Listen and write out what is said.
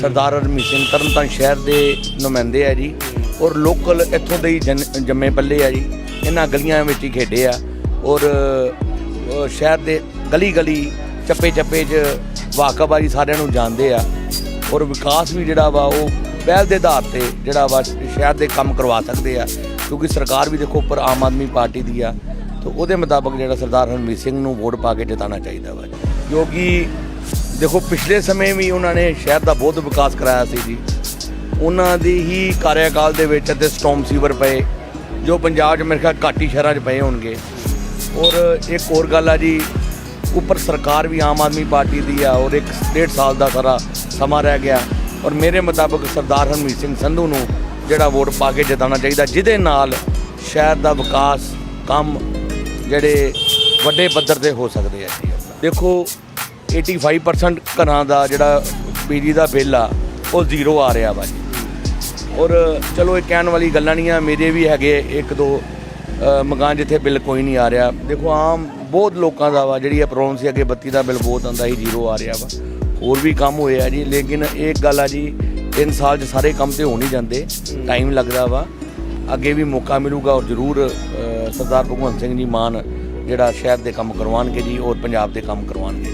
ਸਰਦਾਰ ਹਰਮੀਤ ਸਿੰਘ ਤਰਨਤਾਰਨ ਸ਼ਹਿਰ ਦੇ ਨੁਮਾਇੰਦੇ ਆ ਜੀ ਔਰ ਲੋਕਲ ਇੱਥੋਂ ਦੇ ਹੀ ਜਨ- ਜੰਮੇ ਪੱਲੇ ਆ ਜੀ। ਇਹਨਾਂ ਗਲੀਆਂ ਵਿੱਚ ਹੀ ਖੇਡੇ ਆ ਔਰ ਅ, ਸ਼ਹਿਰ ਦੇ ਗਲੀ ਗਲੀ ਚੱਪੇ ਚੱਪੇ 'ਚ ਵਾਕਬਾਰੀ ਸਾਰਿਆਂ ਨੂੰ ਜਾਣਦੇ ਆ ਔਰ ਵਿਕਾਸ ਵੀ ਜਿਹੜਾ ਵਾ ਉਹ ਪਹਿਲ ਦੇ ਆਧਾਰ ਤੇ ਜਿਹੜਾ ਵਾ ਸ਼ਹਿਰ ਦੇ ਕੰਮ ਕਰਵਾ ਸਕਦੇ ਆ। ਕਿਉਂਕਿ ਸਰਕਾਰ ਵੀ ਦੇਖੋ ਉੱਪਰ ਆਮ ਆਦਮੀ ਪਾਰਟੀ ਦੀ ਆ। ਤੇ ਉਹਦੇ ਮੁਤਾਬਕ ਜਿਹੜਾ ਸਰਦਾਰ ਹਰਮੀਤ ਸਿੰਘ ਨੂੰ ਵੋਟ ਪਾ ਕੇ ਜਿਤਾਉਣਾ ਚਾਹੀਦਾ ਵਾ। ਜੋ ਕਿ ਦੇਖੋ, ਪਿਛਲੇ ਸਮੇਂ ਵੀ ਉਹਨਾਂ ਨੇ ਸ਼ਹਿਰ ਦਾ ਬਹੁਤ ਵਿਕਾਸ ਕਰਾਇਆ ਸੀ ਜੀ। ਉਹਨਾਂ ਦੀ ਹੀ ਕਾਰਿਆਕਾਲ ਦੇ ਵਿੱਚ ਅਤੇ ਸਟਾਰਮ ਸੀਵਰ ਪਏ, ਜੋ ਪੰਜਾਬ 'ਚ ਮੇਰੇ ਖਿਆਲ ਘੱਟ ਸ਼ਹਿਰਾਂ 'ਚ ਪਏ ਹੋਣਗੇ। ਔਰ ਇੱਕ ਹੋਰ ਗੱਲ ਆ ਜੀ, ਉੱਪਰ ਸਰਕਾਰ ਵੀ ਆਮ ਆਦਮੀ ਪਾਰਟੀ ਦੀ ਆ, ਔਰ ਇੱਕ ਡੇਢ ਸਾਲ ਦਾ ਸਾਰਾ ਸਮਾਂ ਰਹਿ ਗਿਆ। ਔਰ ਮੇਰੇ ਮੁਤਾਬਕ ਸਰਦਾਰ ਹਰਮੀਤ ਸਿੰਘ ਸੰਧੂ ਨੂੰ ਜਿਹੜਾ ਵੋਟ ਪਾ ਕੇ ਜਿਤਾਉਣਾ ਚਾਹੀਦਾ, ਜਿਹਦੇ ਨਾਲ ਸ਼ਹਿਰ ਦਾ ਵਿਕਾਸ ਕੰਮ ਜਿਹੜੇ ਵੱਡੇ ਪੱਧਰ ਤੇ ਹੋ ਸਕਦੇ ਆ ਜੀ। ਦੇਖੋ 85% ਘਰਾਂ ਦਾ ਜਿਹੜਾ ਬਿਜਲੀ ਦਾ ਬਿੱਲ ਆ, ਉਹ ਜ਼ੀਰੋ ਆ ਰਿਹਾ ਵਾ। ਜੀ ਔਰ ਚਲੋ ਇਹ ਕਹਿਣ ਵਾਲੀ ਗੱਲਾਂ ਨਹੀਂ ਆ, ਮੇਰੇ ਵੀ ਹੈਗੇ ਇੱਕ ਦੋ ਮਕਾਨ ਜਿੱਥੇ ਬਿੱਲ ਕੋਈ ਨਹੀਂ ਆ ਰਿਹਾ। ਦੇਖੋ ਆਮ ਬਹੁਤ ਲੋਕਾਂ ਦਾ ਵਾ, ਜਿਹੜੀ ਇਹ ਪ੍ਰੋਬਲਮ ਸੀ, ਅੱਗੇ ਬੱਤੀ ਦਾ ਬਿੱਲ ਬਹੁਤ ਆਉਂਦਾ ਸੀ, ਜ਼ੀਰੋ ਆ ਰਿਹਾ ਵਾ। ਹੋਰ ਵੀ ਕੰਮ ਹੋਏ ਆ ਜੀ, ਲੇਕਿਨ ਇੱਕ ਗੱਲ ਆ ਜੀ 3 ਸਾਲ 'ਚ ਸਾਰੇ ਕੰਮ ਤੇ ਹੋ ਨਹੀਂ ਜਾਂਦੇ ਟਾਈਮ ਲੱਗਦਾ ਵਾ। ਅੱਗੇ ਵੀ ਮੌਕਾ ਮਿਲੂਗਾ ਔਰ ਜ਼ਰੂਰ ਸਰਦਾਰ ਭਗਵੰਤ ਸਿੰਘ ਜੀ ਮਾਨ ਜਿਹੜਾ ਸ਼ਹਿਰ ਦੇ ਕੰਮ ਕਰਵਾਉਣਗੇ ਜੀ, ਔਰ ਪੰਜਾਬ ਦੇ ਕੰਮ ਕਰਵਾਉਣਗੇ।